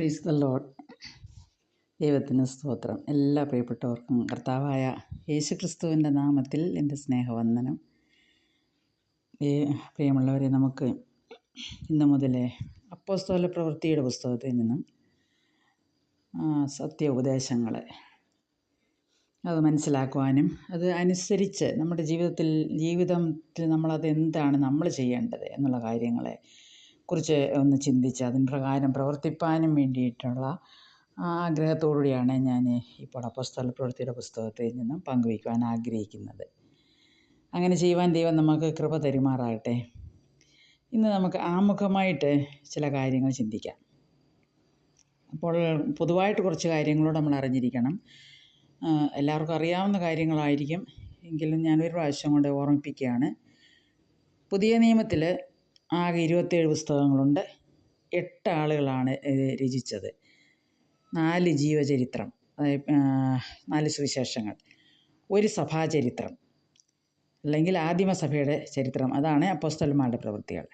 Praise the load ദൈവത്തിന് സ്തോത്രം. എല്ലാ പ്രിയപ്പെട്ടവർക്കും കർത്താവായ യേശു ക്രിസ്തുവിന്റെ നാമത്തിൽ എന്റെ സ്നേഹവന്ദനം. പ്രിയമുള്ളവരെ നമുക്ക് ഇന്ന് മുതലേ അപ്പോസ്തോല പ്രവൃത്തിയുടെ പുസ്തകത്തിൽ നിന്നും സത്യ ഉപദേശങ്ങൾ അത് മനസ്സിലാക്കുവാനും അത് അനുസരിച്ച് നമ്മുടെ ജീവിതത്തിൽ ജീവിതത്തിൽ നമ്മളത് എന്താണ് നമ്മൾ ചെയ്യേണ്ടത് എന്നുള്ള കാര്യങ്ങളെ കുറിച്ച് ഒന്ന് ചിന്തിച്ച് അതിന് പ്രകാരം പ്രവർത്തിപ്പാനും വേണ്ടിയിട്ടുള്ള ആഗ്രഹത്തോടുകൂടിയാണ് ഞാൻ ഇപ്പോൾ അപ്പോസ്തല പ്രവൃത്തിയുടെ പുസ്തകത്തിൽ നിന്നും പങ്കുവയ്ക്കുവാൻ ആഗ്രഹിക്കുന്നത്. അങ്ങനെ ചെയ്യുവാൻ ദൈവം നമുക്ക് കൃപ തരുമാറാകട്ടെ. ഇന്ന് നമുക്ക് ആമുഖമായിട്ട് ചില കാര്യങ്ങൾ ചിന്തിക്കാം. അപ്പോൾ പൊതുവായിട്ട് കുറച്ച് കാര്യങ്ങളോട് നമ്മൾ അറിഞ്ഞിരിക്കണം. എല്ലാവർക്കും അറിയാവുന്ന കാര്യങ്ങളായിരിക്കും. എങ്കിലും ഞാനൊരു പ്രാവശ്യം കൊണ്ട് ഓർമ്മിപ്പിക്കുകയാണ്. പുതിയ നിയമത്തിൽ ആകെ ഇരുപത്തേഴ് പുസ്തകങ്ങളുണ്ട്. എട്ട് ആളുകളാണ് രചിച്ചത്. നാല് ജീവചരിത്രം നാല് സുവിശേഷങ്ങൾ ഒരു സഭാചരിത്രം അല്ലെങ്കിൽ ആദിമസഭയുടെ ചരിത്രം. അതാണ് അപ്പോസ്തലന്മാരുടെ പ്രവൃത്തികൾ.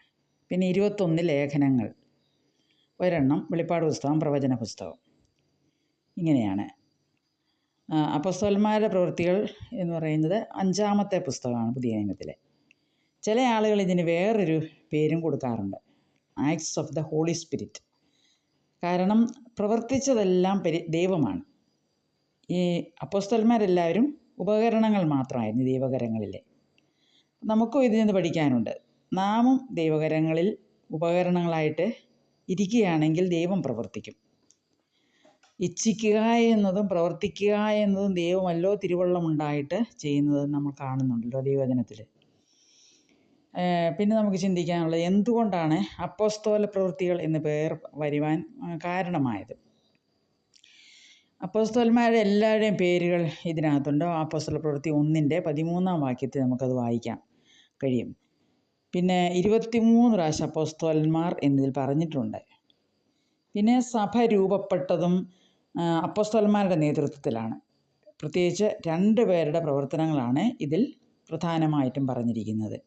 പിന്നെ ഇരുപത്തൊന്ന് ലേഖനങ്ങൾ ഒരെണ്ണം വെളിപ്പാട് പുസ്തകം പ്രവചന പുസ്തകം. ഇങ്ങനെയാണ്. അപ്പോസ്തലന്മാരുടെ പ്രവൃത്തികൾ എന്ന് പറയുന്നത് അഞ്ചാമത്തെ പുസ്തകമാണ് പുതിയ നിയമത്തിലെ. ചില ആളുകൾ ഇതിന് വേറൊരു പേരും കൊടുക്കാറുണ്ട്. Acts of the holy spirit കാരണം പ്രവർത്തിച്ചതെല്ലാം പരി ദൈവമാണ്. ഈ അപ്പോസ്തലന്മാരെല്ലാവരും ഉപകരണങ്ങൾ മാത്രമായിരുന്നു ദൈവകരങ്ങളിലെ. നമുക്കും ഇതിൽ നിന്ന് പഠിക്കാനുണ്ട്. നാമും ദൈവകരങ്ങളിൽ ഉപകരണങ്ങളായിട്ട് ഇരിക്കുകയാണെങ്കിൽ ദൈവം പ്രവർത്തിക്കും. ഇച്ഛിക്കുക എന്നതും പ്രവർത്തിക്കുക എന്നതും ദൈവമല്ലോ തിരുവള്ളമുണ്ടായിട്ട് ചെയ്യുന്നത് നമ്മൾ കാണുന്നുണ്ടല്ലോ ദൈവവചനത്തിൽ പിന്നെ നമുക്ക് ചിന്തിക്കാനുള്ളത് എന്തുകൊണ്ടാണ് അപ്പോസ്തോല പ്രവൃത്തികൾ എന്ന് പേർ വരുവാൻ കാരണമായത്? അപ്പോസ്തോലന്മാരുടെ എല്ലാവരുടെയും പേരുകൾ ഇതിനകത്തുണ്ട്? അപ്പോസ്തല പ്രവൃത്തി ഒന്നിന്റെ പതിമൂന്നാം വാക്യത്തിൽ നമുക്കത് വായിക്കാം. കഴിയും. പിന്നെ ഇരുപത്തിമൂന്ന് പ്രാവശ്യം അപ്പോസ്തോലന്മാർ എന്നതിൽ പറഞ്ഞിട്ടുണ്ട്. പിന്നെ സഭ രൂപപ്പെട്ടതും അപ്പോസ്തലന്മാരുടെ നേതൃത്വത്തിലാണ്. പ്രത്യേകിച്ച് രണ്ട് പേരുടെ പ്രവർത്തനങ്ങളാണ് ഇതിൽ പ്രധാനമായിട്ടും പറഞ്ഞിരിക്കുന്നത്.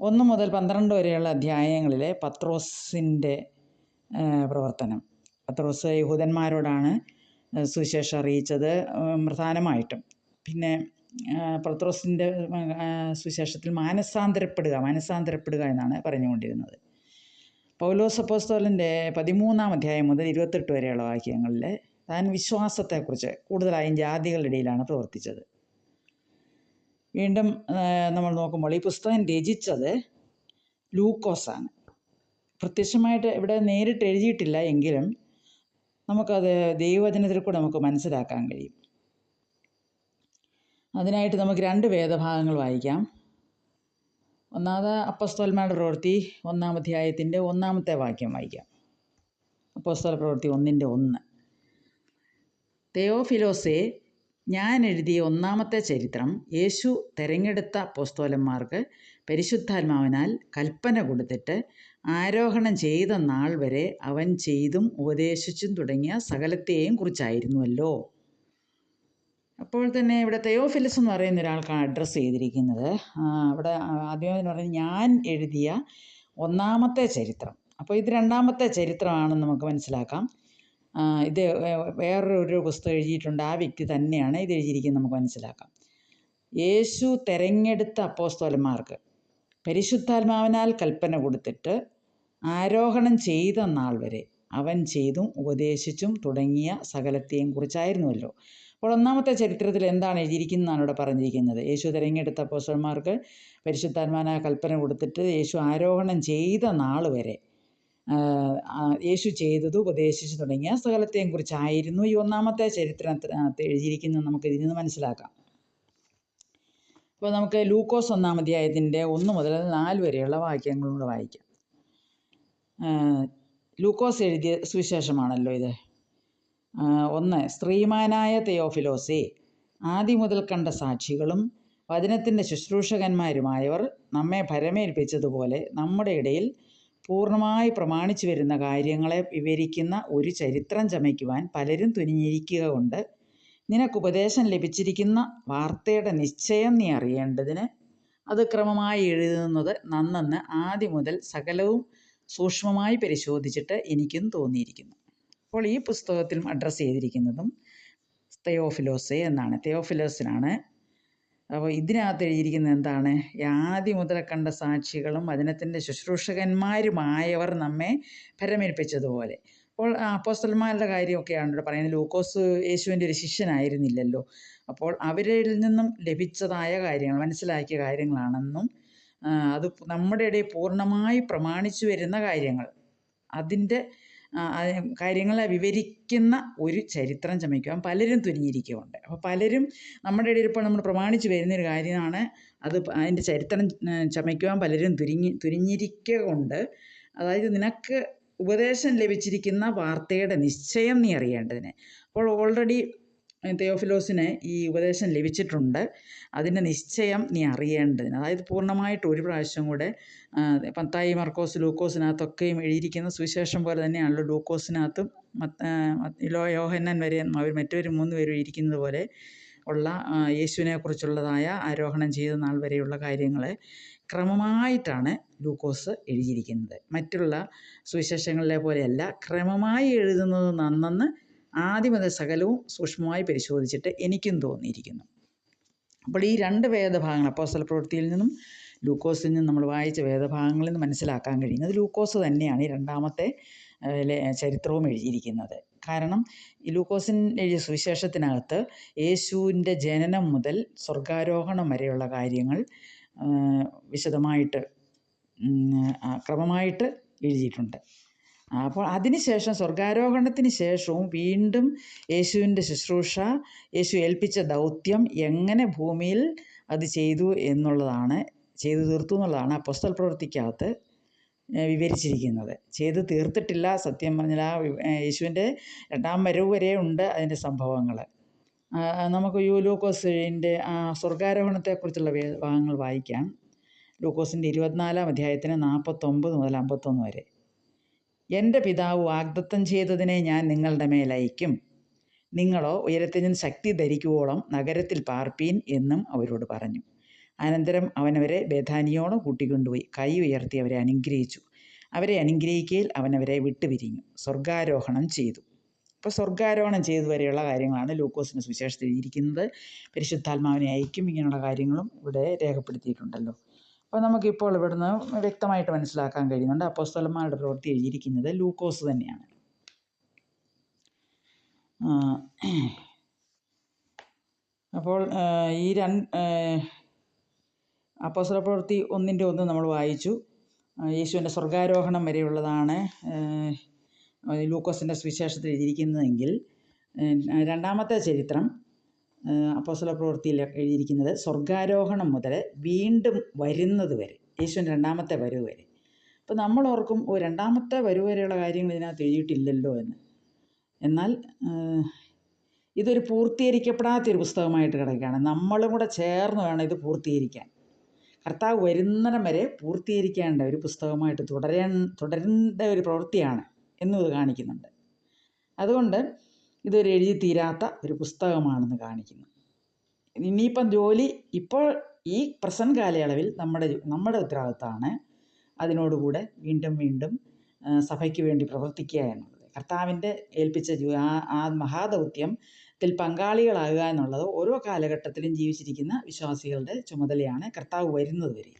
ഒന്ന് മുതൽ പന്ത്രണ്ട് വരെയുള്ള അധ്യായങ്ങളിലെ പത്രോസിന്റെ പ്രവർത്തനം. പത്രോസ് യഹൂദന്മാരോടാണ് സുവിശേഷം അറിയിച്ചത് പ്രധാനമായിട്ടും. പിന്നെ പത്രോസിന്റെ സുവിശേഷത്തിൽ മാനസാന്തരപ്പെടുക മാനസാന്തരപ്പെടുക എന്നാണ് പറഞ്ഞുകൊണ്ടിരുന്നത്. പൗലോസ് അപ്പോസ്തോലിന്റെ പതിമൂന്നാം അധ്യായം മുതൽ ഇരുപത്തെട്ട് വരെയുള്ള വാക്യങ്ങളിൽ താൻ വിശ്വാസത്തെക്കുറിച്ച് കൂടുതലായും ജാതികളുടെ ഇടയിലാണ് പ്രവർത്തിച്ചത്. വീണ്ടും നമ്മൾ നോക്കുമ്പോൾ ഈ പുസ്തകം രചിച്ചത് ലൂക്കോസാണ്. പ്രത്യക്ഷമായിട്ട് ഇവിടെ നേരിട്ട് എഴുതിയിട്ടില്ല എങ്കിലും നമുക്കത് ദൈവവചനത്തിൽ കൂടെ നമുക്ക് മനസ്സിലാക്കാൻ കഴിയും. അതിനായിട്ട് നമുക്ക് രണ്ട് വേദഭാഗങ്ങൾ വായിക്കാം. ഒന്നാമത് അപ്പസ്തോൽമാരുടെ പ്രവൃത്തി ഒന്നാം അധ്യായത്തിന്റെ ഒന്നാമത്തെ വാക്യം വായിക്കാം. അപ്പസ്തോൽ പ്രവൃത്തി ഒന്നിന്റെ ഒന്ന്. തെയോഫിലോസെ ഞാൻ എഴുതിയ ഒന്നാമത്തെ ചരിത്രം യേശു തെരഞ്ഞെടുത്ത അപ്പോസ്തോലന്മാർക്ക് പരിശുദ്ധാത്മാവിനാൽ കൽപ്പന കൊടുത്തിട്ട് ആരോഹണം ചെയ്ത നാൾ വരെ അവൻ ചെയ്തും ഉപദേശിച്ചും തുടങ്ങിയ സകലത്തെയും കുറിച്ചായിരുന്നുവല്ലോ. അപ്പോൾ തന്നെ ഇവിടെ തെയോഫിലിസ് എന്ന് പറയുന്ന ഒരാൾക്കാണ് അഡ്രസ്സ് ചെയ്തിരിക്കുന്നത്. അവിടെ ആദ്യം എന്ന് പറഞ്ഞാൽ ഞാൻ എഴുതിയ ഒന്നാമത്തെ ചരിത്രം. അപ്പോൾ ഇത് രണ്ടാമത്തെ ചരിത്രമാണെന്ന് നമുക്ക് മനസ്സിലാക്കാം. ഇത് വേറൊരു പുസ്തകം എഴുതിയിട്ടുണ്ട്. ആ വ്യക്തി തന്നെയാണ് ഇത് എഴുതിയിരിക്കുന്നത്. നമുക്ക് മനസ്സിലാക്കാം. യേശു തെരഞ്ഞെടുത്ത അപ്പോസ്തോലന്മാർക്ക് പരിശുദ്ധാത്മാവിനാൽ കൽപ്പന കൊടുത്തിട്ട് ആരോഹണം ചെയ്ത നാൾ വരെ അവൻ ചെയ്തും ഉപദേശിച്ചും തുടങ്ങിയ സകലത്തെയും കുറിച്ചായിരുന്നുവല്ലോ. അപ്പോൾ ഒന്നാമത്തെ ചരിത്രത്തിൽ എന്താണ് എഴുതിയിരിക്കുന്നതാണ് ഇവിടെ പറഞ്ഞിരിക്കുന്നത്. യേശു തിരഞ്ഞെടുത്ത അപ്പോസ്റ്റന്മാർക്ക് പരിശുദ്ധാത്മാന കൽപ്പന കൊടുത്തിട്ട് യേശു ആരോഹണം ചെയ്ത നാൾ വരെ യേശു ചെയ്തത് ഉപദേശിച്ചു തുടങ്ങിയ സകലത്തെയും കുറിച്ചായിരുന്നു ഈ ഒന്നാമത്തെ ചരിത്രത്തിനകത്ത് എഴുതിയിരിക്കുന്നത് നമുക്ക് ഇതിൽ നിന്ന് മനസ്സിലാക്കാം. അപ്പോൾ നമുക്ക് ലൂക്കോസ് ഒന്നാം ഒന്ന് മുതൽ നാല് വരെയുള്ള വാക്യങ്ങളോട് വായിക്കാം. ലൂക്കോസ് എഴുതിയ സുവിശേഷമാണല്ലോ ഇത്. ഒന്ന് സ്ത്രീമാനായ തെയോഫിലോസേ ആദ്യം മുതൽ കണ്ട സാക്ഷികളും വചനത്തിന്റെ ശുശ്രൂഷകന്മാരുമായവർ നമ്മെ ഭരമേൽപ്പിച്ചതുപോലെ നമ്മുടെ ഇടയിൽ പൂർണമായി പ്രമാണിച്ചു വരുന്ന കാര്യങ്ങളെ വിവരിക്കുന്ന ഒരു ചരിത്രം ചമയ്ക്കുവാൻ പലരും തുനിഞ്ഞിരിക്കുക കൊണ്ട് നിനക്ക് ഉപദേശം ലഭിച്ചിരിക്കുന്ന വാർത്തയുടെ നിശ്ചയം നീ അറിയേണ്ടതിന് അത് ക്രമമായി എഴുതുന്നത് നന്നെന്ന് ആദ്യം മുതൽ സകലവും സൂക്ഷ്മമായി പരിശോധിച്ചിട്ട് എനിക്കും തോന്നിയിരിക്കുന്നു. അപ്പോൾ ഈ പുസ്തകത്തിലും അഡ്രസ്സ് ചെയ്തിരിക്കുന്നതും തെയോഫിലോസെ എന്നാണ്. തെയോഫിലോസിനാണ് അപ്പോൾ ഇതിനകത്ത് എഴുതിയിരിക്കുന്നത് എന്താണ്? ആദ്യം മുതൽ കണ്ട സാക്ഷികളും വചനത്തിന്റെ ശുശ്രൂഷകന്മാരുമായവർ നമ്മെ പരമേൽപ്പിച്ചതുപോലെ അപ്പോൾ അപ്പോസ്തലന്മാരുടെ കാര്യമൊക്കെയാണ് ഇവിടെ പറയുന്നത്. ലൂക്കോസ് യേശുവിന്റെ ഒരു ശിഷ്യനായിരുന്നില്ലല്ലോ. അപ്പോൾ അവരിൽ നിന്നും ലഭിച്ചതായ കാര്യങ്ങൾ മനസ്സിലാക്കിയ കാര്യങ്ങളാണെന്നും അത് നമ്മുടെ ഇടയിൽ പൂർണമായി പ്രമാണിച്ചു വരുന്ന കാര്യങ്ങൾ അതിന്റെ കാര്യങ്ങളെ വിവരിക്കുന്ന ഒരു ചരിത്രം ചമയ്ക്കുവാൻ പലരും തുനിഞ്ഞിരിക്കുന്നുണ്ട് അപ്പോൾ പലരും നമ്മുടെ ഇടയിൽ ഇപ്പോൾ നമ്മൾ പ്രമാണിച്ച് വരുന്നൊരു കാര്യമാണ് അത് അതിന്റെ ചരിത്രം ചമയ്ക്കുവാൻ പലരും തുരിഞ്ഞി തുനിഞ്ഞിരിക്കുക കൊണ്ട് അതായത് നിനക്ക് ഉപദേശം ലഭിച്ചിരിക്കുന്ന വാർത്തയുടെ നിശ്ചയം നീ അറിയേണ്ടതിന്. അപ്പോൾ ഓൾറെഡി തെയോഫിലോസിന് ഈ ഉപദേശം ലഭിച്ചിട്ടുണ്ട്. അതിന്റെ നിശ്ചയം നീ അറിയേണ്ടതിന്. അതായത് പൂർണമായിട്ട് ഒരു പ്രാവശ്യം കൂടെ പത്തായി മർക്കോസ് ലൂക്കോസിനകത്തൊക്കെയും എഴുതിയിരിക്കുന്ന സുവിശേഷം പോലെ തന്നെയാണല്ലോ ലൂക്കോസിനകത്തും ലോ യോഹന്നൻ വരെ അവർ മറ്റൊരു മൂന്ന് പേരും ഇരിക്കുന്നത് പോലെ ഉള്ള യേശുവിനെക്കുറിച്ചുള്ളതായ ആരോഹണം ചെയ്ത നാൾ വരെയുള്ള കാര്യങ്ങളെ ക്രമമായിട്ടാണ് ലൂക്കോസ് എഴുതിയിരിക്കുന്നത്. മറ്റുള്ള സുവിശേഷങ്ങളിലെ പോലെയല്ല ക്രമമായി എഴുതുന്നത് നന്നെന്ന് ആദ്യം അത് സകലവും സൂക്ഷ്മമായി പരിശോധിച്ചിട്ട് എനിക്കും തോന്നിയിരിക്കുന്നു. അപ്പോൾ ഈ രണ്ട് വേദഭാഗങ്ങൾ അപ്പോസ്തല പ്രവൃത്തിയിൽ നിന്നും ലൂക്കോസിൽ നിന്നും നമ്മൾ വായിച്ച വേദഭാഗങ്ങളിൽ നിന്ന് മനസ്സിലാക്കാൻ കഴിയുന്നത് ലൂക്കോസ് തന്നെയാണ് ഈ രണ്ടാമത്തെ ചരിത്രവും എഴുതിയിരിക്കുന്നത്. കാരണം ലൂക്കോസിൻ എഴുതിയ സുവിശേഷത്തിനകത്ത് യേശുവിന്റെ ജനനം മുതൽ സ്വർഗാരോഹണം വരെയുള്ള കാര്യങ്ങൾ വിശദമായിട്ട് ക്രമമായിട്ട് എഴുതിയിട്ടുണ്ട്. അപ്പോൾ അതിനുശേഷം സ്വർഗാരോഹണത്തിന് ശേഷവും വീണ്ടും യേശുവിന്റെ ശുശ്രൂഷ യേശു ഏൽപ്പിച്ച ദൗത്യം എങ്ങനെ ഭൂമിയിൽ അത് ചെയ്തു എന്നുള്ളതാണ് ചെയ്തു തീർത്തു എന്നുള്ളതാണ് അപ്പോസ്തല പ്രവൃത്തിക്കകത്ത് വിവരിച്ചിരിക്കുന്നത്. ചെയ്ത് തീർത്തിട്ടില്ല സത്യം പറഞ്ഞാൽ ആ യേശുവിന്റെ രണ്ടാം വരവ് വരെ ഉണ്ട് അതിന്റെ സംഭവങ്ങൾ. നമുക്ക് യു ലൂക്കോസിന്റെ സ്വർഗാരോഹണത്തെക്കുറിച്ചുള്ള ഭാഗങ്ങൾ വായിക്കാം. ലൂക്കോസിന്റെ ഇരുപത്തിനാലാം അധ്യായത്തിന് നാൽപ്പത്തൊമ്പത് മുതൽ അമ്പത്തൊന്ന് വരെ. എന്റെ പിതാവ് വാഗ്ദത്തം ചെയ്തതിനെ ഞാൻ നിങ്ങളുടെ മേൽ അയക്കും നിങ്ങളോ ഉയരത്തിനും ശക്തി ധരിക്കുവോളം നഗരത്തിൽ പാർപ്പീൻ എന്നും അവരോട് പറഞ്ഞു. അനന്തരം അവനവരെ ബേധാനിയോളം കൂട്ടിക്കൊണ്ടുപോയി. കൈ ഉയർത്തി അവരെ അനുഗ്രഹിച്ചു. അവരെ അനുഗ്രഹിക്കയിൽ അവനവരെ വിട്ടുപിരിഞ്ഞു. സ്വർഗാരോഹണം ചെയ്തു. അപ്പോൾ സ്വർഗാരോഹണം ചെയ്തു വരെയുള്ള കാര്യങ്ങളാണ് ലൂക്കോസിന് സുവിശേഷത്തിൽ ഇരിക്കുന്നത്. പരിശുദ്ധാത്മാവിനെ അയക്കും ഇങ്ങനെയുള്ള കാര്യങ്ങളും ഇവിടെ രേഖപ്പെടുത്തിയിട്ടുണ്ടല്ലോ. അപ്പോൾ നമുക്കിപ്പോൾ ഇവിടുന്ന് വ്യക്തമായിട്ട് മനസ്സിലാക്കാൻ കഴിയുന്നുണ്ട് അപ്പോസ്തലന്മാരുടെ പ്രവൃത്തി എഴുതിയിരിക്കുന്നത് ലൂക്കോസ് തന്നെയാണ്. അപ്പോൾ ഈ രണ്ട് അപ്പോസ്തല പ്രവൃത്തി ഒന്നിന്റെ ഒന്ന് നമ്മൾ വായിച്ചു. യേശുവിന്റെ സ്വർഗാരോഹണം വരെയുള്ളതാണ് ലൂക്കോസിന്റെ സുവിശേഷത്തിൽ എഴുതിയിരിക്കുന്നതെങ്കിൽ രണ്ടാമത്തെ ചരിത്രം അപ്പോസ്തല പ്രവൃത്തിയിൽ എഴുതിയിരിക്കുന്നത് സ്വർഗാരോഹണം മുതൽ വീണ്ടും വരുന്നത് വരെ യേശുവിന്റെ രണ്ടാമത്തെ വരവ് വരെ. അപ്പോൾ നമ്മൾ ഓർക്കും ഓ രണ്ടാമത്തെ വരവ് വരെയുള്ള കാര്യങ്ങൾ ഇതിനകത്ത് എഴുതിയിട്ടില്ലല്ലോ എന്ന്. എന്നാൽ ഇതൊരു പൂർത്തീകരിക്കപ്പെടാത്തൊരു പുസ്തകമായിട്ട് കിടക്കുകയാണ്. നമ്മളും കൂടെ ചേർന്ന് വേണം ഇത് പൂർത്തീകരിക്കാൻ. കർത്താവ് വരുന്നിടം വരെ പൂർത്തീകരിക്കേണ്ട ഒരു പുസ്തകമായിട്ട് തുടരേ തുടരേണ്ട ഒരു പ്രവൃത്തിയാണ് എന്നും ഇത് കാണിക്കുന്നുണ്ട്. അതുകൊണ്ട് ഇതൊരു എഴുതി തീരാത്ത ഒരു പുസ്തകമാണെന്ന് കാണിക്കുന്നു. ഇനിയിപ്പം ജോലി ഇപ്പോൾ ഈ പ്രസന്റ് കാലയളവിൽ നമ്മുടെ നമ്മുടെ ഉത്തരവാദിത്തമാണ് അതിനോടുകൂടെ വീണ്ടും വീണ്ടും സഭയ്ക്ക് വേണ്ടി പ്രവർത്തിക്കുക എന്നുള്ളത്. കർത്താവിന്റെ ഏൽപ്പിച്ച ആ ആ മഹാദൗത്യത്തിൽ പങ്കാളികളാകുക എന്നുള്ളത് ഓരോ കാലഘട്ടത്തിലും ജീവിച്ചിരിക്കുന്ന വിശ്വാസികളുടെ ചുമതലയാണ് കർത്താവ് വരുന്നത് വരെ.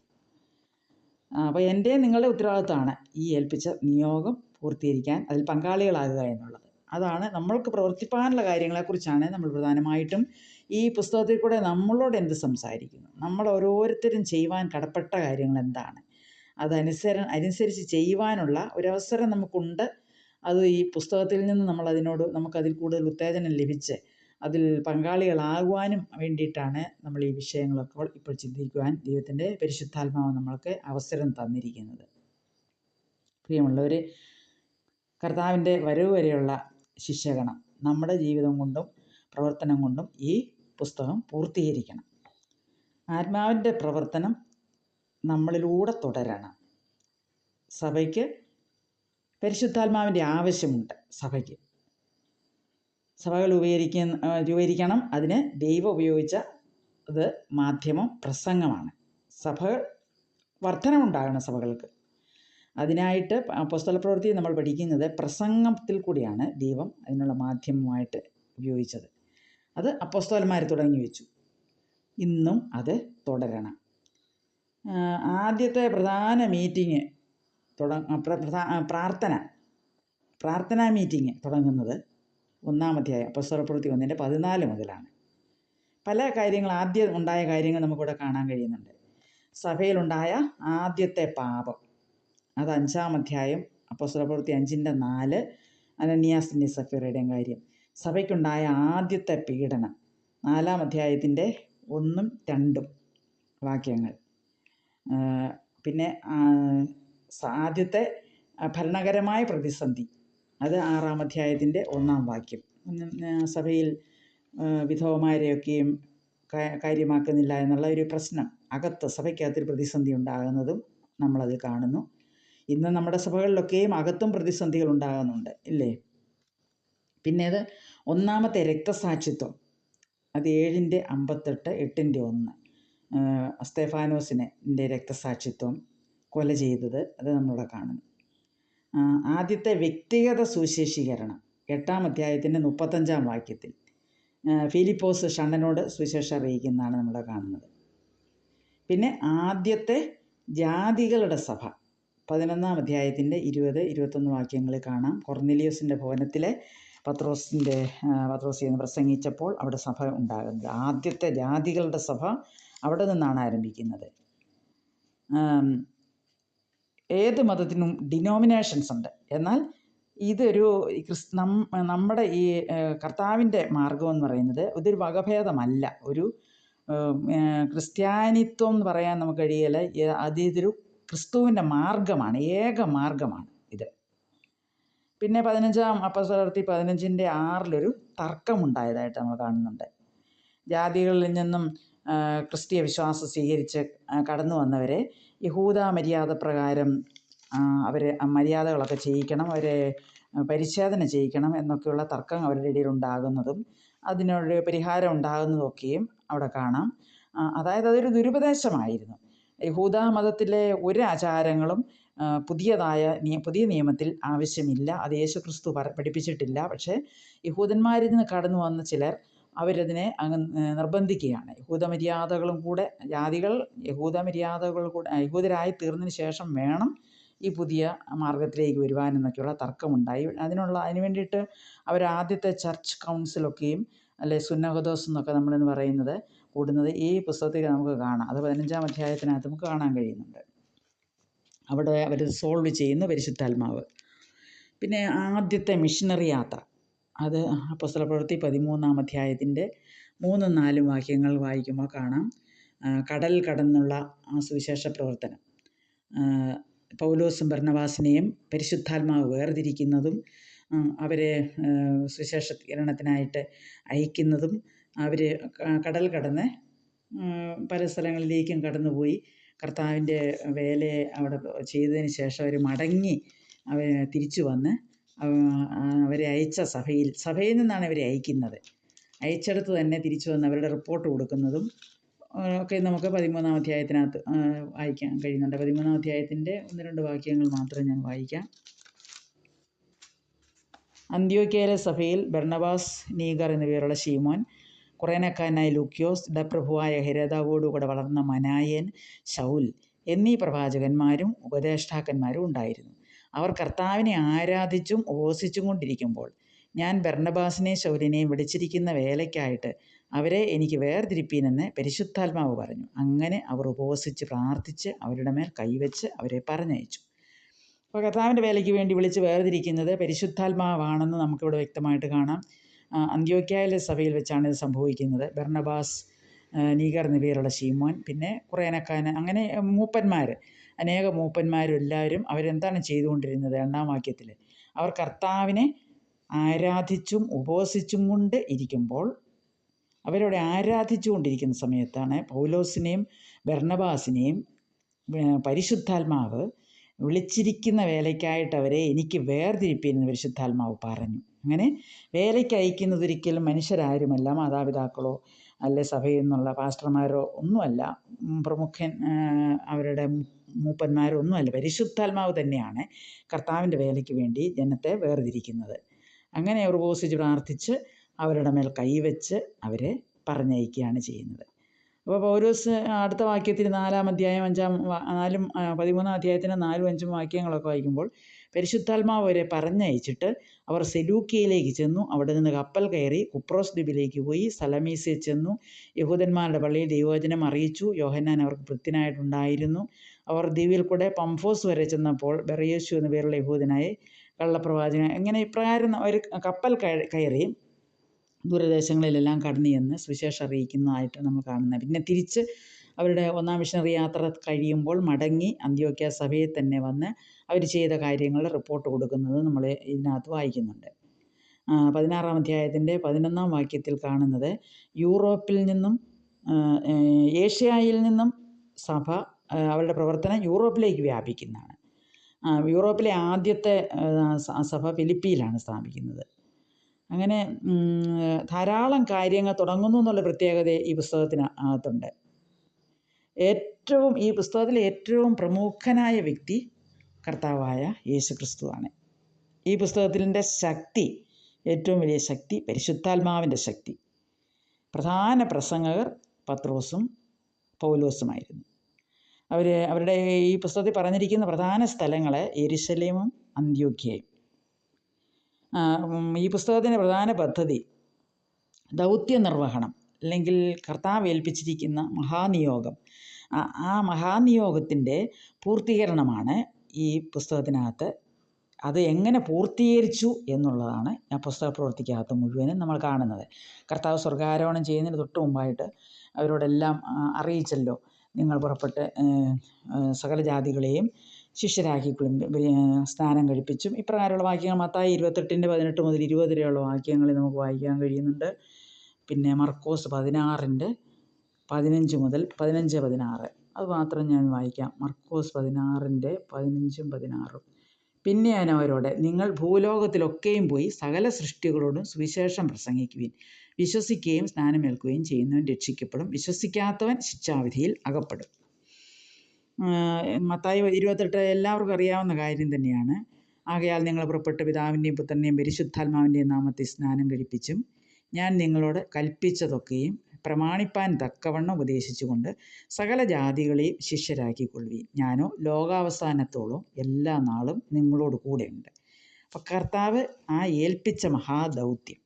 അപ്പോൾ എന്റെ നിങ്ങളുടെ ഉത്തരവാദിത്തമാണ് ഈ ഏൽപ്പിച്ച നിയോഗം പൂർത്തീകരിക്കാൻ അതിൽ പങ്കാളികളാകുക എന്നുള്ളത്. അതാണ് നമ്മൾക്ക് പ്രവർത്തിപ്പാനുള്ള കാര്യങ്ങളെക്കുറിച്ചാണ് നമ്മൾ പ്രധാനമായിട്ടും ഈ പുസ്തകത്തിൽ കൂടെ നമ്മളോട് എന്ത് സംസാരിക്കുന്നു. നമ്മൾ ഓരോരുത്തരും ചെയ്യുവാൻ കടപ്പെട്ട കാര്യങ്ങൾ എന്താണ് അതനുസര അനുസരിച്ച് ചെയ്യുവാനുള്ള ഒരവസരം നമുക്കുണ്ട്. അത് ഈ പുസ്തകത്തിൽ നിന്ന് നമ്മൾ അതിനോട് നമുക്കതിൽ കൂടുതൽ ഉത്തേജനം ലഭിച്ച് അതിൽ പങ്കാളികളാകുവാനും വേണ്ടിയിട്ടാണ് നമ്മൾ ഈ വിഷയങ്ങളൊക്കെ ഇപ്പോൾ ചിന്തിക്കുവാൻ ദൈവത്തിന്റെ പരിശുദ്ധാത്മാവ് നമ്മൾക്ക് അവസരം തന്നിരിക്കുന്നത്. പ്രിയമുള്ളവർ കർത്താവിന്റെ വരവ് വരെയുള്ള ശിഷ്യഗണം നമ്മുടെ ജീവിതം കൊണ്ടും പ്രവർത്തനം കൊണ്ടും ഈ പുസ്തകം പൂർത്തീകരിക്കണം. ആത്മാവിന്റെ പ്രവർത്തനം നമ്മളിലൂടെ തുടരണം. സഭയ്ക്ക് പരിശുദ്ധാത്മാവിന്റെ ആവശ്യമുണ്ട് സഭയ്ക്ക്. സഭകൾ ഉപകരിക്കുന്ന രൂപീകരിക്കണം. അതിന് ദൈവം ഉപയോഗിച്ച ഇത് മാധ്യമം പ്രസംഗമാണ്. സഭ വർധനമുണ്ടാകണം സഭകൾക്ക്. അതിനായിട്ട് പുസ്തക പ്രവൃത്തി നമ്മൾ പഠിക്കുന്നത് പ്രസംഗത്തിൽ കൂടിയാണ് ദൈവം അതിനുള്ള മാധ്യമമായിട്ട് ഉപയോഗിച്ചത്. അത് അപ്പോസ്തോലന്മാർ തുടങ്ങി വെച്ചു. ഇന്നും അത് തുടരണം. ആദ്യത്തെ പ്രധാന മീറ്റിംഗ് തുടങ്ങ പ്രാർത്ഥന. പ്രാർത്ഥനാ മീറ്റിംഗ് തുടങ്ങുന്നത് ഒന്നാമധ്യായ അപ്പസ്തോല പ്രവൃത്തി ഒന്നിന്റെ പതിനാല് മുതലാണ്. പല കാര്യങ്ങൾ ആദ്യം ഉണ്ടായ കാര്യങ്ങൾ നമുക്കിവിടെ കാണാൻ കഴിയുന്നുണ്ട്. സഭയിലുണ്ടായ ആദ്യത്തെ പാപം. അത് അഞ്ചാം അധ്യായം അപ്പോസ്തലപ്രവൃത്തി അഞ്ചിന്റെ നാല് അനന്യാസിന്റെ സഫീറയുടെയും കാര്യം. സഭയ്ക്കുണ്ടായ ആദ്യത്തെ പീഡനം നാലാം അധ്യായത്തിന്റെ ഒന്നും രണ്ടും വാക്യങ്ങൾ. പിന്നെ ആദ്യത്തെ ഭരണകരമായ പ്രതിസന്ധി. അത് ആറാം അധ്യായത്തിന്റെ ഒന്നാം വാക്യം. സഭയിൽ വിധവമാരെയൊക്കെയും കാര്യമാക്കുന്നില്ല എന്നുള്ള ഒരു പ്രശ്നം. അകത്ത് സഭയ്ക്കകത്തൊരു പ്രതിസന്ധി ഉണ്ടാകുന്നതും നമ്മളത് കാണുന്നു. ഇന്ന് നമ്മുടെ സഭകളിലൊക്കെയും അകത്തും പ്രതിസന്ധികൾ ഉണ്ടാകുന്നുണ്ട് ഇല്ലേ? പിന്നെ അത് ഒന്നാമത്തെ രക്തസാക്ഷിത്വം അത് ഏഴിന്റെ അമ്പത്തെട്ട് എട്ടിന്റെ ഒന്ന്. സ്തേഫാനോസിനെ രക്തസാക്ഷിത്വം കൊല ചെയ്തത് അത് നമ്മളിവിടെ കാണുന്നു. ആദ്യത്തെ വ്യക്തിഗത സുവിശേഷീകരണം എട്ടാം അധ്യായത്തിന്റെ മുപ്പത്തഞ്ചാം വാക്യത്തിൽ. ഫിലിപ്പോസ് ഷണ്ണനോട് സുവിശേഷം അറിയിക്കുന്നതാണ് നമ്മൾ കാണുന്നത്. പിന്നെ ആദ്യത്തെ ജാതികളുടെ സഭ പതിനൊന്നാം അധ്യായത്തിന്റെ ഇരുപത് ഇരുപത്തൊന്ന് വാക്യങ്ങളിൽ കാണാം. കൊർന്നിലിയസിന്റെ ഭവനത്തിലെ പത്രോസിന്റെ പത്രോസ് എന്ന് പ്രസംഗിച്ചപ്പോൾ അവിടെ സഭ ഉണ്ടാകുന്നത്. ആദ്യത്തെ ജാതികളുടെ സഭ അവിടെ നിന്നാണ് ആരംഭിക്കുന്നത്. ഏത് മതത്തിനും ഡിനോമിനേഷൻസ് ഉണ്ട്. എന്നാൽ ഇതൊരു ക്രിസ് നമ്മുടെ ഈ കർത്താവിന്റെ മാർഗം എന്ന് പറയുന്നത് ഇതൊരു വകഭേദമല്ല. ഒരു ക്രിസ്ത്യാനിത്വം എന്ന് പറയാൻ നമുക്ക് കഴിയല അത് ഇതൊരു ക്രിസ്തുവിന്റെ മാർഗമാണ് ഏക മാർഗമാണ് ഇത്. പിന്നെ പതിനഞ്ചാം അപ്പസ്വലർത്തി പതിനഞ്ചിന്റെ ആറിലൊരു തർക്കമുണ്ടായതായിട്ട് നമ്മൾ കാണുന്നുണ്ട്. ജാതികളിൽ നിന്നും ക്രിസ്തീയ വിശ്വാസം സ്വീകരിച്ച് കടന്നു വന്നവരെ യഹൂദ മര്യാദ പ്രകാരം അവരെ മര്യാദകളൊക്കെ ചെയ്യിക്കണം അവരെ പരിച്ഛേദന ചെയ്യിക്കണം എന്നൊക്കെയുള്ള തർക്കം അവരുടെ ഇടയിൽ ഉണ്ടാകുന്നതും അതിനൊരു പരിഹാരം ഉണ്ടാകുന്നതൊക്കെയും അവിടെ കാണാം. അതായത് അതൊരു ദുരുപദേശമായിരുന്നു. യഹൂദ മതത്തിലെ ഒരു ആചാരങ്ങളും പുതിയതായ പുതിയ നിയമത്തിൽ ആവശ്യമില്ല. അത് യേശു ക്രിസ്തു പഠിപ്പിച്ചിട്ടില്ല. പക്ഷേ യഹൂദന്മാരിൽ നിന്ന് കടന്നു വന്ന ചിലർ അവരതിനെ അങ്ങ് നിർബന്ധിക്കുകയാണ്. യഹൂദ മര്യാദകളും കൂടെ ജാതികൾ യഹൂദ മര്യാദകൾ കൂടെ യഹൂദരായി തീർന്നതിന് ശേഷം വേണം ഈ പുതിയ മാർഗത്തിലേക്ക് വരുവാനെന്നൊക്കെയുള്ള തർക്കമുണ്ടായി. അതിനുള്ള അതിന് വേണ്ടിയിട്ട് അവർ ആദ്യത്തെ ചർച്ച് കൗൺസിലൊക്കെയും അല്ലെ സുന്നഹദോസ് എന്നൊക്കെ നമ്മളിന്ന് പറയുന്നത് കൂടുന്നത് ഈ പുസ്തകത്തിൽ നമുക്ക് കാണാം. അത് പതിനഞ്ചാം അധ്യായത്തിനകത്ത് നമുക്ക് കാണാൻ കഴിയുന്നുണ്ട്. അവിടെ അവർ സോൾവ് ചെയ്യുന്നു പരിശുദ്ധാത്മാവ്. പിന്നെ ആദ്യത്തെ മിഷനറി യാത്ര. അത് പുസ്തക പ്രവൃത്തി പതിമൂന്നാം അധ്യായത്തിന്റെ മൂന്നും നാലും വാക്യങ്ങൾ വായിക്കുമ്പോൾ കാണാം. കടൽ കടന്നുള്ള സുവിശേഷ പ്രവർത്തനം. പൗലോസും ഭരണവാസിനെയും പരിശുദ്ധാത്മാവ് വേർതിരിക്കുന്നതും അവരെ സുവിശേഷീകരണത്തിനായിട്ട് അയക്കുന്നതും അവർ കടൽ കടന്ന് പല സ്ഥലങ്ങളിലേക്കും കടന്നുപോയി. കർത്താവിന്റെ വേലയെ അവിടെ ചെയ്തതിന് ശേഷം അവർ മടങ്ങി അവർ തിരിച്ചു വന്ന് അവരെ അയച്ച സഭയിൽ സഭയിൽ നിന്നാണ് അവരെ അയക്കുന്നത്. അയച്ചെടുത്ത് തന്നെ തിരിച്ചു വന്ന് അവരുടെ റിപ്പോർട്ട് കൊടുക്കുന്നതും ഒക്കെ നമുക്ക് പതിമൂന്നാം അധ്യായത്തിനകത്ത് വായിക്കാൻ കഴിയുന്നുണ്ട്. പതിമൂന്നാം അധ്യായത്തിന്റെ ഒന്ന് രണ്ട് വാക്യങ്ങൾ മാത്രം ഞാൻ വായിക്കാം. അന്ത്യോക്കയിലെ സഭയിൽ ബർണബാസ് നീഗർ പേരുള്ള ഷീമോൻ കുറേനക്കാരനായ ലൂക്യോസ് ഡപ്രഭുവായ ഹിരതാവോടുകൂടെ വളർന്ന മനായൻ ശൗൽ എന്നീ പ്രവാചകന്മാരും ഉപദേഷ്ടാക്കന്മാരും ഉണ്ടായിരുന്നു. അവർ കർത്താവിനെ ആരാധിച്ചും ഉപസിച്ചും കൊണ്ടിരിക്കുമ്പോൾ ഞാൻ ബർണബാസിനെയും ശൗലിനെയും വിളിച്ചിരിക്കുന്ന വേലയ്ക്കായിട്ട് അവരെ എനിക്ക് വേർതിരിപ്പീനെന്ന് പരിശുദ്ധാത്മാവ് പറഞ്ഞു. അങ്ങനെ അവർ ഉപവസിച്ച് പ്രാർത്ഥിച്ച് അവരുടെ മേൽ കൈവച്ച് അവരെ പറഞ്ഞയച്ചു. അപ്പോൾ കർത്താവിന്റെ വേലയ്ക്ക് വേണ്ടി വിളിച്ച് വേർതിരിക്കുന്നത് പരിശുദ്ധാത്മാവാണെന്ന് നമുക്കിവിടെ വ്യക്തമായിട്ട് കാണാം. അന്ത്യോക്യായിലെ സഭയിൽ വെച്ചാണ് ഇത് സംഭവിക്കുന്നത്. ബർണബാസ് നീഗർ നിവീറുള്ള ശീമോൻ പിന്നെ കുറേനക്കാന് അങ്ങനെ മൂപ്പന്മാർ അനേക മൂപ്പന്മാരും എല്ലാവരും അവരെന്താണ് ചെയ്തുകൊണ്ടിരുന്നത് രണ്ടാം വാക്യത്തിൽ അവർ കർത്താവിനെ ആരാധിച്ചും ഉപവസിച്ചും കൊണ്ട് ഇരിക്കുമ്പോൾ അവരവിടെ ആരാധിച്ചു കൊണ്ടിരിക്കുന്ന സമയത്താണ് പൗലോസിനെയും ബർണബാസിനെയും പരിശുദ്ധാത്മാവ് വിളിച്ചിരിക്കുന്ന വേലയ്ക്കായിട്ട് അവരെ എനിക്ക് വേർതിരിപ്പിയെന്ന് പരിശുദ്ധാത്മാവ് പറഞ്ഞു. അങ്ങനെ വേലയ്ക്ക് അയക്കുന്നതൊരിക്കലും മനുഷ്യരാരുമല്ല. മാതാപിതാക്കളോ അല്ലെ സഭയിൽ നിന്നുള്ള പാസ്റ്റർമാരോ ഒന്നുമല്ല. പ്രമുഖൻ അവരുടെ മൂപ്പന്മാരോ ഒന്നുമല്ല പരിശുദ്ധാത്മാവ് തന്നെയാണ് കർത്താവിന്റെ വേലയ്ക്ക് വേണ്ടി ജനത്തെ വേർതിരിക്കുന്നത്. അങ്ങനെ ഉപസിച്ച് പ്രാർത്ഥിച്ച് അവരുടെ മേൽ കൈവച്ച് അവരെ പറഞ്ഞയക്കുകയാണ് ചെയ്യുന്നത്. അപ്പോൾ പൗലോസ് അടുത്ത വാക്യത്തിൽ നാലാം അധ്യായം അഞ്ചാം നാലും പതിമൂന്നാം അധ്യായത്തിന് നാലും അഞ്ചും വാക്യങ്ങളൊക്കെ വായിക്കുമ്പോൾ പരിശുദ്ധാത്മാവ് വരെ പറഞ്ഞയച്ചിട്ട് അവർ സെലൂക്കിയയിലേക്ക് ചെന്നു. അവിടെ നിന്ന് കപ്പൽ കയറി കുപ്രോസ് ദ്വീപിലേക്ക് പോയി. സലമീസിൽ ചെന്നു. യഹൂദന്മാരുടെ പള്ളിയിൽ ദൈവവചനം അറിയിച്ചു. യോഹന്നാൻ അവർക്ക് വൃത്തിനായിട്ടുണ്ടായിരുന്നു. അവർ ദ്വീപിൽ കൂടെ പംഫോസ് വരെ ചെന്നപ്പോൾ ബെറിയേശു എന്ന പേരുള്ള യഹൂദനായി കള്ളപ്രവാചകൻ ഇങ്ങനെ ഇപ്രകാരം ഒരു കപ്പൽ കയറി ദൂരദേശങ്ങളിലെല്ലാം കടന്നു ചെന്ന് സുവിശേഷം അറിയിക്കുന്നതായിട്ട് നമ്മൾ കാണുന്നത്. പിന്നെ തിരിച്ച് അവരുടെ ഒന്നാം മിഷണറി യാത്ര കഴിയുമ്പോൾ മടങ്ങി അന്ത്യോക്യ സഭയിൽ തന്നെ വന്ന് അവർ ചെയ്ത കാര്യങ്ങൾ റിപ്പോർട്ട് കൊടുക്കുന്നത് നമ്മൾ ഇതിനകത്ത് വായിക്കുന്നുണ്ട്. പതിനാറാം അധ്യായത്തിന്റെ പതിനൊന്നാം വാക്യത്തിൽ കാണുന്നത് യൂറോപ്പിൽ നിന്നും ഏഷ്യയിൽ നിന്നും സഭ അവരുടെ പ്രവർത്തനം യൂറോപ്പിലേക്ക് വ്യാപിക്കുന്നതാണ്. യൂറോപ്പിലെ ആദ്യത്തെ സഭ ഫിലിപ്പിയിലാണ് സ്ഥാപിക്കുന്നത്. അങ്ങനെ ധാരാളം കാര്യങ്ങൾ തുടങ്ങുന്നു എന്നുള്ള പ്രത്യേകത ഈ പുസ്തകത്തിന് അകത്തുണ്ട്. ഏറ്റവും ഈ പുസ്തകത്തിലെ ഏറ്റവും പ്രമുഖനായ വ്യക്തി കർത്താവായ യേശു ക്രിസ്തുവാണ് ഈ പുസ്തകത്തിന്റെ ശക്തി ഏറ്റവും വലിയ ശക്തി പരിശുദ്ധാത്മാവിന്റെ ശക്തി. പ്രധാന പ്രസംഗകർ പത്രോസും പൗലോസുമായിരുന്നു. അവർ അവരുടെ ഈ പുസ്തകത്തിൽ പറഞ്ഞിരിക്കുന്ന പ്രധാന സ്ഥലങ്ങളെ എരിശലേമും അന്ത്യോഗ്യയും ഈ പുസ്തകത്തിന്റെ പ്രധാന പദ്ധതി ദൗത്യ നിർവഹണം അല്ലെങ്കിൽ കർത്താവ് ഏൽപ്പിച്ചിരിക്കുന്ന മഹാനിയോഗം. ആ മഹാനിയോഗത്തിന്റെ പൂർത്തീകരണമാണ് ഈ പുസ്തകത്തിനകത്ത്. അത് എങ്ങനെ പൂർത്തീകരിച്ചു എന്നുള്ളതാണ് ആ പുസ്തക പ്രവൃത്തിക്കകത്ത് മുഴുവനും നമ്മൾ കാണുന്നത്. കർത്താവ് സ്വർഗാരോഹണം ചെയ്യുന്നതിന് തൊട്ട് മുമ്പായിട്ട് അവരോടെല്ലാം അറിയിച്ചല്ലോ. നിങ്ങൾ പുറപ്പെട്ട് സകല ജാതികളെയും ശിഷ്യരാക്കിക്കൊള്ളും സ്നാനം കഴിപ്പിച്ചും. ഇപ്രകാരമുള്ള വാക്യങ്ങൾ മത്തായി ഇരുപത്തെട്ടിന്റെ പതിനെട്ട് മുതൽ ഇരുപത് വരെയുള്ള വാക്യങ്ങൾ നമുക്ക് വായിക്കാൻ കഴിയുന്നുണ്ട്. പിന്നെ മർക്കോസ് പതിനാറിന്റെ പതിനഞ്ച് മുതൽ പതിനഞ്ച് പതിനാറ്. അത് മാത്രം ഞാൻ വായിക്കാം. മർക്കോസ് പതിനാറിന്റെ പതിനഞ്ചും പതിനാറും. പിന്നെ ഞാൻ അവരോട് നിങ്ങൾ ഭൂലോകത്തിലൊക്കെയും പോയി സകല സൃഷ്ടികളോടും സുവിശേഷം പ്രസംഗിക്കുവിൻ. വിശ്വസിക്കുകയും സ്നാനമേൽക്കുകയും ചെയ്യുന്നവൻ രക്ഷിക്കപ്പെടും. വിശ്വസിക്കാത്തവൻ ശിക്ഷാവിധിയിൽ അകപ്പെടും. മത്തായി ഇരുപത്തെട്ട് എല്ലാവർക്കും അറിയാവുന്ന കാര്യം തന്നെയാണ്. ആകയാൽ നിങ്ങൾ പുറപ്പെട്ട് പിതാവിന്റെയും പുത്രന്റെയും പരിശുദ്ധാത്മാവിന്റെയും നാമത്തിൽ സ്നാനം കഴിപ്പിച്ചും ഞാൻ നിങ്ങളോട് കൽപ്പിച്ചതൊക്കെയും പ്രമാണിപ്പാൻ തക്കവണ്ണം ഉപദേശിച്ചുകൊണ്ട് സകല ജാതികളെയും ശിഷ്യരാക്കിക്കൊള്ളുവീൻ. ഞാനോ ലോകാവസാനത്തോളം എല്ലാ നാളും നിങ്ങളോട് കൂടെയുണ്ട്. അപ്പം കർത്താവ് ആ ഏൽപ്പിച്ച മഹാദൗത്യം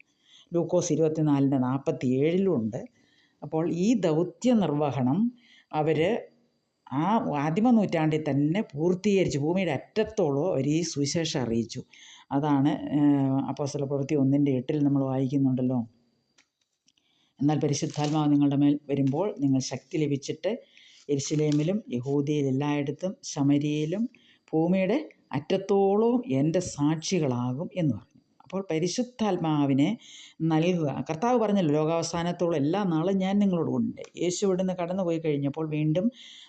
ലൂക്കോസ് ഇരുപത്തിനാലിന്റെ നാൽപ്പത്തി ഏഴിലുണ്ട് അപ്പോൾ ഈ ദൗത്യ നിർവഹണം അവർ ആ ആദിമ നൂറ്റാണ്ടിൽ തന്നെ പൂർത്തീകരിച്ചു. ഭൂമിയുടെ അറ്റത്തോളം അവർ ഈ സുവിശേഷം അറിയിച്ചു. അതാണ് അപ്പോസ്തല പ്രവൃത്തി ഒന്നിന്റെ എട്ടിൽ നമ്മൾ വായിക്കുന്നുണ്ടല്ലോ. എന്നാൽ പരിശുദ്ധാത്മാവ് നിങ്ങളുടെ മേൽ വരുമ്പോൾ നിങ്ങൾ ശക്തി ലഭിച്ചിട്ട് എരിശിലേമിലും യഹൂദിയിൽ എല്ലായിടത്തും ശമരിയിലും ഭൂമിയുടെ അറ്റത്തോളവും എന്റെ സാക്ഷികളാകും എന്ന് പറഞ്ഞു. അപ്പോൾ പരിശുദ്ധാത്മാവിനെ നൽകുക. കർത്താവ് പറഞ്ഞല്ലോ ലോകാവസാനത്തോളം എല്ലാ നാളും ഞാൻ നിങ്ങളോട് ഉണ്ട്. യേശു ഇവിടുന്ന് കടന്നു പോയി കഴിഞ്ഞപ്പോൾ വീണ്ടും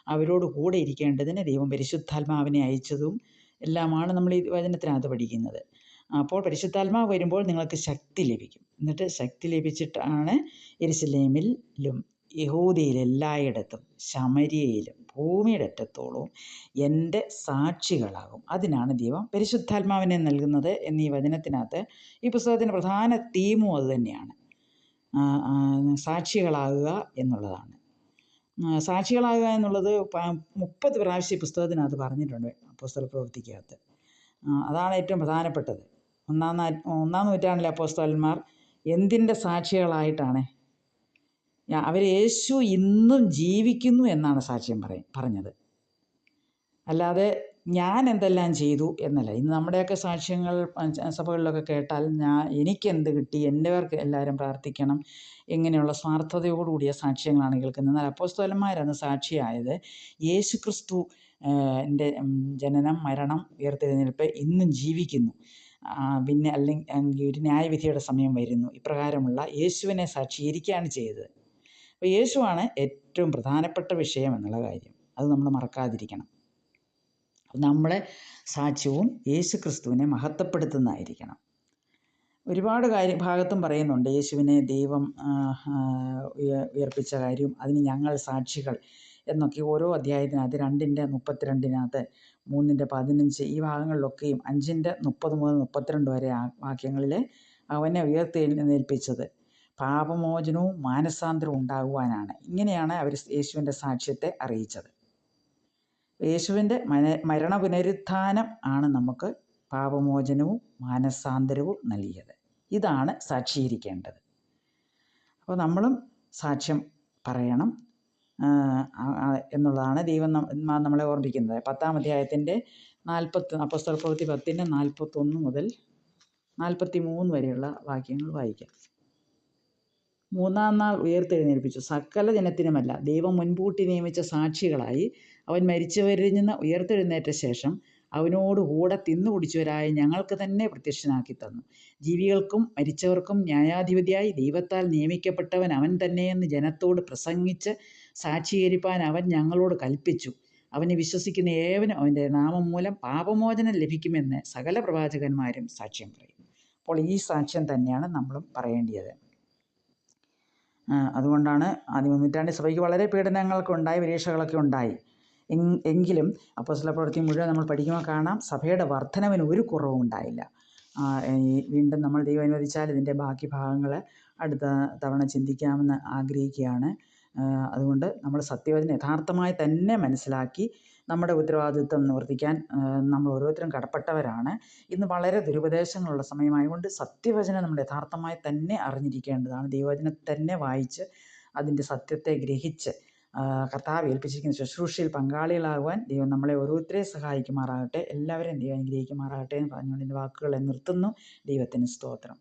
അവരോട് കൂടെ ഇരിക്കേണ്ടതിന് ദൈവം പരിശുദ്ധാത്മാവിനെ അയച്ചതും എല്ലാമാണ് നമ്മൾ ഈ വചനത്തിനകത്ത് പഠിക്കുന്നത്. അപ്പോൾ പരിശുദ്ധാത്മാവ് വരുമ്പോൾ നിങ്ങൾക്ക് ശക്തി ലഭിക്കും. എന്നിട്ട് ശക്തി ലഭിച്ചിട്ടാണ് എരിസലേമിലും യഹൂദിയിലെല്ലായിടത്തും ശമരിയയിലും ഭൂമിയുടെ അറ്റത്തോളവും എന്റെ സാക്ഷികളാകും. അതിനാണ് ദൈവം പരിശുദ്ധാത്മാവിനെ നൽകുന്നത് എന്നീ വചനത്തിനകത്ത് ഈ പുസ്തകത്തിന്റെ പ്രധാന തീമും അതുതന്നെയാണ് സാക്ഷികളാകുക എന്നുള്ളതാണ്. സാക്ഷികളാകുക എന്നുള്ളത് മുപ്പത് പ്രാവശ്യം പുസ്തകത്തിനകത്ത് പറഞ്ഞിട്ടുണ്ട് പുസ്തക പ്രവൃത്തിക്കകത്ത്. അതാണ് ഏറ്റവും പ്രധാനപ്പെട്ടത്. ഒന്നാം ഒന്നാം നൂറ്റാണ്ടിലെ അപ്പോസ്തോലന്മാർ എന്തിന്റെ സാക്ഷികളായിട്ടാണ് അവർ യേശു ഇന്നും ജീവിക്കുന്നു എന്നാണ് സാക്ഷ്യം പറയും പറഞ്ഞത്. അല്ലാതെ ഞാൻ എന്തെല്ലാം ചെയ്തു എന്നല്ല. ഇന്ന് നമ്മുടെയൊക്കെ സാക്ഷ്യങ്ങൾ സഭകളിലൊക്കെ കേട്ടാൽ ഞാൻ എനിക്ക് എനിക്കെന്ത് കിട്ടി എന്റെ പേർക്ക് എല്ലാവരും പ്രാർത്ഥിക്കണം ഇങ്ങനെയുള്ള സ്വാർത്ഥതയോടുകൂടിയ സാക്ഷ്യങ്ങളാണ് കേൾക്കുന്നത്. എന്നാൽ അപ്പോസ്തോലന്മാരാണ് സാക്ഷിയായത് യേശു ക്രിസ്തു എന്റെ ജനനം മരണം ഉയർത്തെഴുന്നേൽപ്പ് ഇന്നും ജീവിക്കുന്നു. പിന്നെ അല്ലെങ്കിൽ ഒരു ന്യായവിധിയുടെ സമയം വരുന്നു. ഇപ്രകാരമുള്ള യേശുവിനെ സാക്ഷീകരിക്കുകയാണ് ചെയ്തത്. അപ്പോൾ യേശുവാണ് ഏറ്റവും പ്രധാനപ്പെട്ട വിഷയം എന്നുള്ള കാര്യം. അത് നമ്മൾ മറക്കാതിരിക്കണം. നമ്മളെ സാക്ഷ്യവും യേശു ക്രിസ്തുവിനെ മഹത്വപ്പെടുത്തുന്നതായിരിക്കണം. ഒരുപാട് കാര്യം ഭാഗത്തും പറയുന്നുണ്ട് യേശുവിനെ ദൈവം ഉയർപ്പിച്ച കാര്യം അതിന് ഞങ്ങൾ സാക്ഷികൾ എന്നൊക്കെ ഓരോ അധ്യായത്തിനകത്ത് രണ്ടിന്റെ മുപ്പത്തിരണ്ടിനകത്ത് മൂന്നിന്റെ പതിനഞ്ച് ഈ ഭാഗങ്ങളിലൊക്കെയും അഞ്ചിന്റെ മുപ്പത് മുതൽ മുപ്പത്തിരണ്ട് വരെ വാക്യങ്ങളിൽ അവനെ ഉയർത്തെഴുന്നേൽപ്പിച്ചത് പാപമോചനവും മാനസാന്തരവും ഉണ്ടാകുവാനാണ്. ഇങ്ങനെയാണ് അവർ യേശുവിന്റെ സാക്ഷ്യത്തെ അറിയിച്ചത്. യേശുവിന്റെ മരണ പുനരുത്ഥാനം ആണ് നമുക്ക് പാപമോചനവും മാനസാന്തരവും നൽകിയത്. ഇതാണ് സാക്ഷീകരിക്കേണ്ടത്. അപ്പോൾ നമ്മളും സാക്ഷ്യം പറയണം എന്നുള്ളതാണ് ദൈവം നമ്മളെ ഓർമ്മിക്കുന്നത് പത്താം അധ്യായത്തിന്റെ നാൽപ്പത്തി അപ്പസ്തല പ്രവൃത്തി പത്തിന്റെ നാൽപ്പത്തൊന്ന് മുതൽ നാൽപ്പത്തി മൂന്ന് വരെയുള്ള വാക്യങ്ങൾ വായിക്കാം. മൂന്നാം നാൾ ഉയർത്തെഴുന്നേൽപ്പിച്ചു. സകല ജനത്തിനുമല്ല ദൈവം മുൻകൂട്ടി നിയമിച്ച സാക്ഷികളായി അവൻ മരിച്ചവരിൽ നിന്ന് ഉയർത്തെഴുന്നേറ്റ ശേഷം അവനോട് കൂടെ തിന്നു കുടിച്ചവരായ ഞങ്ങൾക്ക് തന്നെ പ്രത്യക്ഷനാക്കി തന്നു. ജീവികൾക്കും മരിച്ചവർക്കും ന്യായാധിപതിയായി ദൈവത്താൽ നിയമിക്കപ്പെട്ടവൻ അവൻ തന്നെയെന്ന് ജനത്തോട് പ്രസംഗിച്ച് സാക്ഷീകരിപ്പാൻ അവൻ ഞങ്ങളോട് കൽപ്പിച്ചു. അവനെ വിശ്വസിക്കുന്ന ഏവനും അവന്റെ നാമം മൂലം പാപമോചനം ലഭിക്കുമെന്ന് സകല പ്രവാചകന്മാരും സാക്ഷ്യം പറയുന്നു. അപ്പോൾ ഈ സാക്ഷ്യം തന്നെയാണ് നമ്മളും പറയേണ്ടത് അതുകൊണ്ടാണ് ആദ്യ നൂറ്റാണ്ടി സഭയ്ക്ക് വളരെ പീഡനങ്ങളൊക്കെ ഉണ്ടായി. വിരീക്ഷകളൊക്കെ ഉണ്ടായി എങ്കിലും അപ്പോസ്തല പ്രവൃത്തി മുഴുവൻ നമ്മൾ പഠിക്കുമ്പോൾ കാണാം സഭയുടെ വർധനവിന് ഒരു കുറവും ഉണ്ടായില്ല. വീണ്ടും നമ്മൾ ദൈവം അനുവദിച്ചാൽ ഇതിന്റെ ബാക്കി ഭാഗങ്ങൾ അടുത്ത തവണ ചിന്തിക്കാമെന്ന് ആഗ്രഹിക്കുകയാണ്. അതുകൊണ്ട് നമ്മൾ സത്യവചനം യഥാർത്ഥമായി തന്നെ മനസ്സിലാക്കി നമ്മുടെ ഉത്തരവാദിത്വം നിവർത്തിക്കാൻ നമ്മൾ ഓരോരുത്തരും കടപ്പെട്ടവരാണ്. ഇന്ന് വളരെ ദുരുപദേശങ്ങളുള്ള സമയമായതുകൊണ്ട് സത്യവചനം നമ്മൾ യഥാർത്ഥമായി തന്നെ അറിഞ്ഞിരിക്കേണ്ടതാണ്. ദൈവവചനം തന്നെ വായിച്ച് അതിന്റെ സത്യത്തെ ഗ്രഹിച്ച് കർത്താവ് ഏൽപ്പിച്ചിരിക്കുന്ന ശുശ്രൂഷയിൽ പങ്കാളികളാകുവാൻ ദൈവം നമ്മളെ ഓരോരുത്തരെയും സഹായിക്കുമാറാകട്ടെ. എല്ലാവരെയും ദൈവം അനുഗ്രഹിക്കുമാറാകട്ടെ എന്ന് പറഞ്ഞുകൊണ്ട് എന്റെ വാക്കുകളെ നിർത്തുന്നു. ദൈവത്തിന് സ്തോത്രം.